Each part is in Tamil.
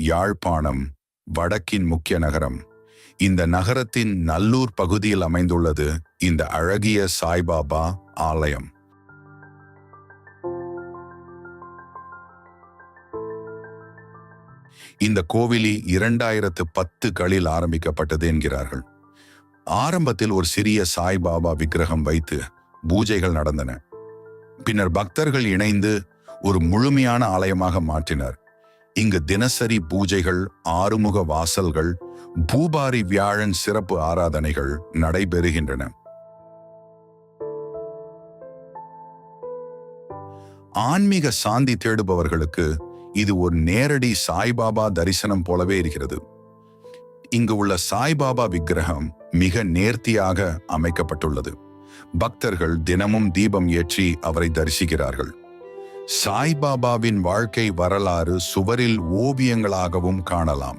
யாழ்ப்பாணம் வடக்கின் முக்கிய நகரம். இந்த நகரத்தின் நல்லூர் பகுதியில் அமைந்துள்ளது இந்த அழகிய சாய்பாபா ஆலயம். இந்த கோவிலி இரண்டாயிரத்து பத்துகளில் ஆரம்பிக்கப்பட்டது என்கிறார்கள். ஆரம்பத்தில் ஒரு சிறிய சாய்பாபா விக்கிரகம் வைத்து பூஜைகள் நடந்தன. பின்னர் பக்தர்கள் இணைந்து ஒரு முழுமையான ஆலயமாக மாற்றினர். இங்கு தினசரி பூஜைகள் ஆறுமுக வாசல்கள் பூபாரி வியாழன் சிறப்பு ஆராதனைகள் நடைபெறுகின்றன. ஆன்மீக சாந்தி தேடுபவர்களுக்கு இது ஒரு நேரடி சாய்பாபா தரிசனம் போலவே இருக்கிறது. இங்கு உள்ள சாய்பாபா விக்கிரகம் மிக நேர்த்தியாக அமைக்கப்பட்டுள்ளது. பக்தர்கள் தினமும் தீபம் ஏற்றி அவரை தரிசிக்கிறார்கள். சாய்பாபாவின் வாழ்க்கை வரலாறு சுவரில் ஓவியங்களாகவும் காணலாம்.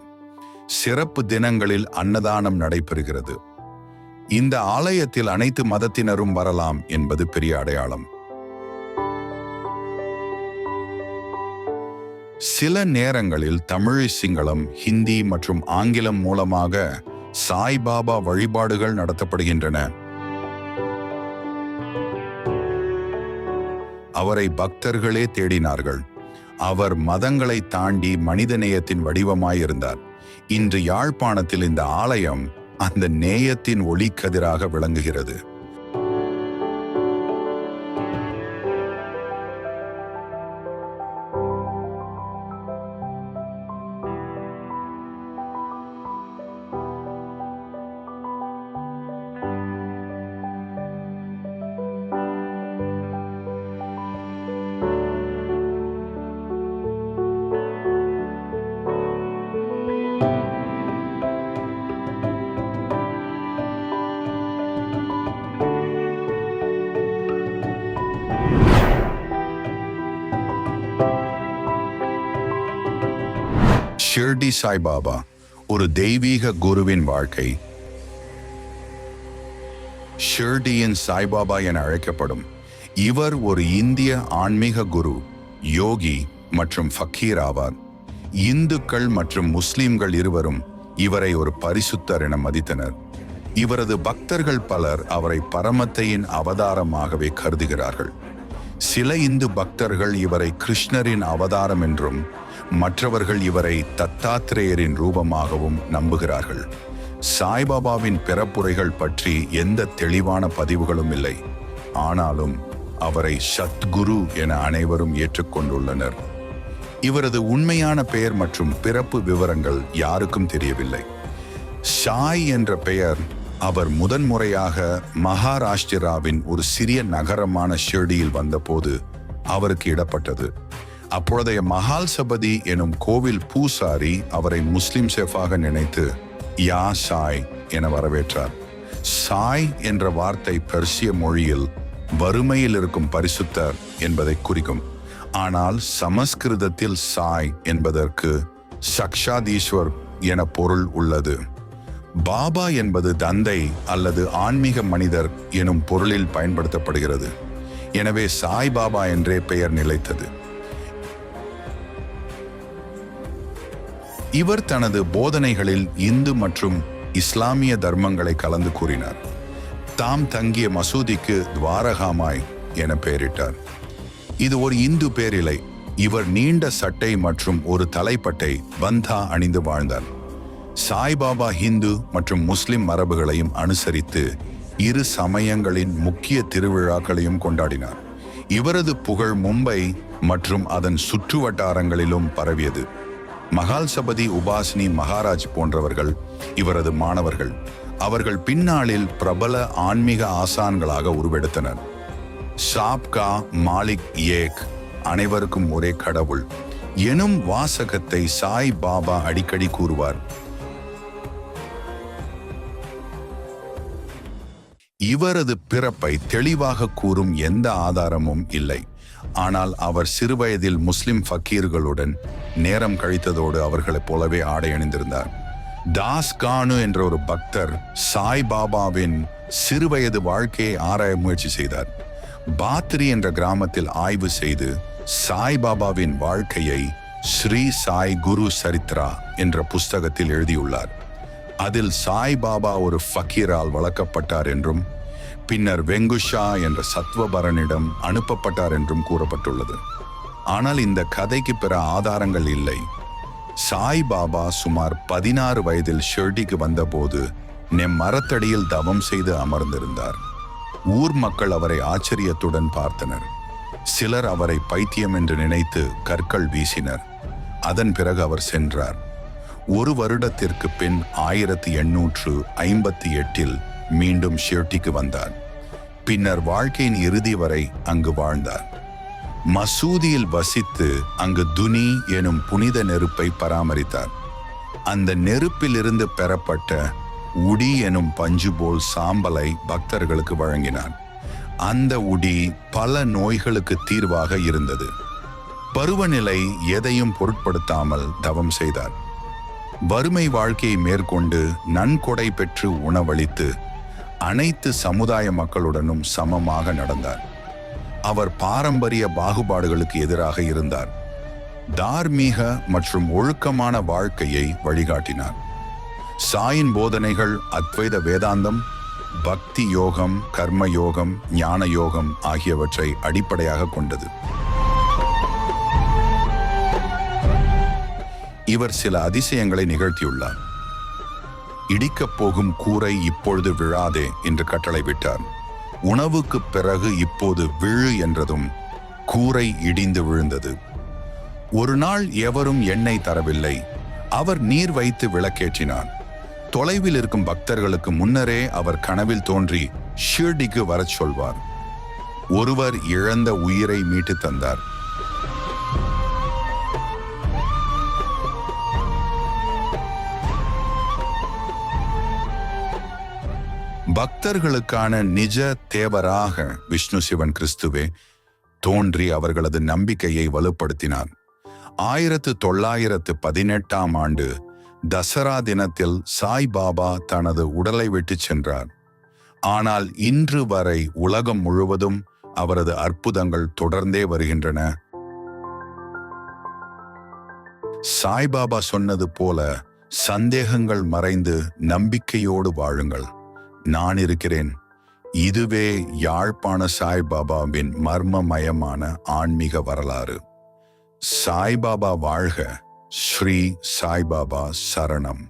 சிறப்பு தினங்களில் அன்னதானம் நடைபெறுகிறது. இந்த ஆலயத்தில் அனைத்து மதத்தினரும் வரலாம் என்பது பெரிய அடையாளம். சில நேரங்களில் தமிழ் சிங்களம் ஹிந்தி மற்றும் ஆங்கிலம் மூலமாக சாய்பாபா வழிபாடுகள் நடத்தப்படுகின்றன. அவரை பக்தர்களே தேடினார்கள். அவர் மதங்களை தாண்டி மனிதநேயத்தின் வடிவமாயிருந்தார். இன்று யாழ்ப்பாணத்தில் இந்த ஆலயம் அந்த நேயத்தின் ஒளிக்கதிராக விளங்குகிறது. ஷிர்டி சாய்பாபா ஒரு தெய்வீக குருவின் வாழ்க்கை. ஷிர்டியின் சாய்பாபா என அழைக்கப்படும் இவர் ஒரு இந்திய ஆன்மீக குரு யோகி மற்றும் ஃபக்கீர் ஆவார். இந்துக்கள் மற்றும் முஸ்லிம்கள் இருவரும் இவரை ஒரு பரிசுத்தர் என மதித்தனர். இவரது பக்தர்கள் பலர் அவரை பரமத்தையின் அவதாரமாகவே கருதுகிறார்கள். சில இந்து பக்தர்கள் இவரை கிருஷ்ணரின் அவதாரம் என்றும் மற்றவர்கள் இவரை தத்தாத்திரேயரின் ரூபமாகவும் நம்புகிறார்கள். சாய்பாபாவின் பிறப்புரைகள் பற்றி எந்த தெளிவான பதிவுகளும் இல்லை. ஆனாலும் அவரை சத்குரு என அனைவரும் ஏற்றுக்கொண்டுள்ளனர். இவரது உண்மையான பெயர் மற்றும் பிறப்பு விவரங்கள் யாருக்கும் தெரியவில்லை. ஷாய் என்ற பெயர் அவர் முதன்முறையாக மகாராஷ்டிராவின் ஒரு சிறிய நகரமான ஷிர்டியில் வந்தபோது அவருக்கு இடப்பட்டது. அப்பொழுதைய மகால் சபதி எனும் கோவில் பூசாரி அவரை முஸ்லிம் செஃபாக நினைத்து யா சாய் என வரவேற்றார். சாய் என்ற வார்த்தை பெர்சிய மொழியில் வறுமையில் இருக்கும் பரிசுத்தர் என்பதை குறிக்கும். ஆனால் சமஸ்கிருதத்தில் சாய் என்பதற்கு சக்ஷாதீஸ்வர் என பொருள் உள்ளது. பாபா என்பது தந்தை அல்லது ஆன்மீக மனிதர் எனும் பொருளில் பயன்படுத்தப்படுகிறது. எனவே சாய் பாபா என்றே பெயர் நிலைத்தது. இவர் தனது போதனைகளில் இந்து மற்றும் இஸ்லாமிய தர்மங்களை கலந்து கூறினார். தாம் தங்கிய மசூதிக்கு துவாரகாமாய் என பெயரிட்டார். இது ஒரு இந்து பேரிலை. இவர் நீண்ட சட்டை மற்றும் ஒரு தலைப்பட்டை பந்தா அணிந்து வாழ்ந்தார். சாய்பாபா ஹிந்து மற்றும் முஸ்லிம் மரபுகளையும் அனுசரித்து இரு சமயங்களின் முக்கிய திருவிழாக்களையும் கொண்டாடினார். இவரது புகழ் மும்பை மற்றும் அதன் சுற்று வட்டாரங்களிலும் பரவியது மகால்சபதி உபாசினி மகாராஜ் போன்றவர்கள் இவரது மாணவர்கள். அவர்கள் பின்னாளில் பிரபல ஆன்மீக ஆசான்களாக உருவெடுத்தனர். சாப்கா மாலிக் ஏக். அனைவருக்கும் ஒரே கடவுள். எனும் வாசகத்தை சாய் பாபா அடிக்கடி கூறுவார். இவரது பிறப்பை தெளிவாக கூறும் எந்த ஆதாரமும் இல்லை. ஆனால் அவர் சிறுவயதில் முஸ்லிம் ஃபக்கீர்களுடன் நேரம் கழித்ததோடு அவர்களைப் போலவே ஆடை அணிந்திருந்தார். தாஸ் கானு என்ற ஒரு பக்தர் சாய் பாபாவின் சிறுவயது வாழ்க்கையை ஆராய முயற்சி செய்தார். பாத்ரி என்ற கிராமத்தில் ஆய்வு செய்து சாய் பாபாவின் வாழ்க்கையை ஸ்ரீ சாய் குரு சரித்ரா என்ற புஸ்தகத்தில் எழுதியுள்ளார். அதில் சாய் பாபா ஒரு ஃபக்கீரால் வளர்க்கப்பட்டார் என்றும் பின்னர் வெங்குஷா என்ற சத்வபரனிடம் அனுப்பப்பட்டார் என்றும் கூறப்பட்டுள்ளது. ஆனால் இந்த கதைக்கு பிற ஆதாரங்கள் இல்லை. சாய் பாபா சுமார் பதினாறு வயதில் ஷெர்டிக்கு வந்தபோது நெம் மரத்தடியில் தவம் செய்து அமர்ந்திருந்தார். ஊர் மக்கள் அவரை ஆச்சரியத்துடன் பார்த்தனர். சிலர் அவரை பைத்தியம் என்று நினைத்து கற்கள் வீசினர். அதன் பிறகு அவர் சென்றார். ஒரு வருடத்திற்கு பின் ஆயிரத்தி எண்ணூற்று ஐம்பத்தி எட்டில் மீண்டும் ஷிர்டிக்கு வந்தார். பின்னர் வாழ்க்கையின் இறுதி வரை அங்கு வாழ்ந்தார். மசூதியில் வசித்து அங்கு துனி எனும் புனித நெருப்பை பராமரித்தார். அந்த நெருப்பிலிருந்து பெறப்பட்ட உடி எனும் பஞ்சு போல் சாம்பலை பக்தர்களுக்கு வழங்கினான். அந்த உடி பல நோய்களுக்கு தீர்வாக இருந்தது. பருவநிலை எதையும் பொருட்படுத்தாமல் தவம் செய்தார். வறுமை வாழ்க்கையை மேற்கொண்டு நன்கொடை பெற்று உணவளித்து அனைத்து சமுதாய மக்களுடனும் சமமாக நடந்தார். அவர் பாரம்பரிய பாகுபாடுகளுக்கு எதிராக இருந்தார். தார்மீக மற்றும் ஒழுக்கமான வாழ்க்கையை வழிகாட்டினார். சாயின் போதனைகள் அத்வைத வேதாந்தம் பக்தி யோகம் கர்ம யோகம் ஞான யோகம் ஆகியவற்றை அடிப்படையாக கொண்டது. இவர் சில அதிசயங்களை நிகழ்த்தியுள்ளார். இடிக்கப் போகும் கூரை இப்பொழுது விழாதே என்று கட்டளை விட்டார். உணவுக்கு பிறகு இப்போது விழு என்றதும் கூரை இடிந்து விழுந்தது. ஒரு நாள் எவரும் எண்ணெய் தரவில்லை. அவர் நீர் வைத்து விளக்கேற்றினார். தொலைவில் இருக்கும் பக்தர்களுக்கு முன்னரே அவர் கனவில் தோன்றி ஷீர்டிக்கு வரச் சொல்வார். ஒருவர் இழந்த உயிரை மீட்டு தந்தார். பக்தர்களுக்கான நிஜ தேவராக விஷ்ணு சிவன் கிறிஸ்துவே தோன்றி அவர்களது நம்பிக்கையை வலுப்படுத்தினார். ஆயிரத்து தொள்ளாயிரத்து பதினெட்டாம் ஆண்டு தசரா தினத்தில் சாய் பாபா தனது உடலை விட்டுச் சென்றார். ஆனால் இன்று வரை உலகம் முழுவதும் அவரது அற்புதங்கள் தொடர்ந்தே வருகின்றன. சாய்பாபா சொன்னது போல சந்தேகங்கள் மறைந்து நம்பிக்கையோடு வாழுங்கள். நான் இருக்கிறேன். இதுவே யாழ்ப்பாண சாய்பாபாவின் மர்மமயமான ஆன்மீக வரலாறு. சாய்பாபா வாழ்க. ஸ்ரீ சாய்பாபா சரணம்.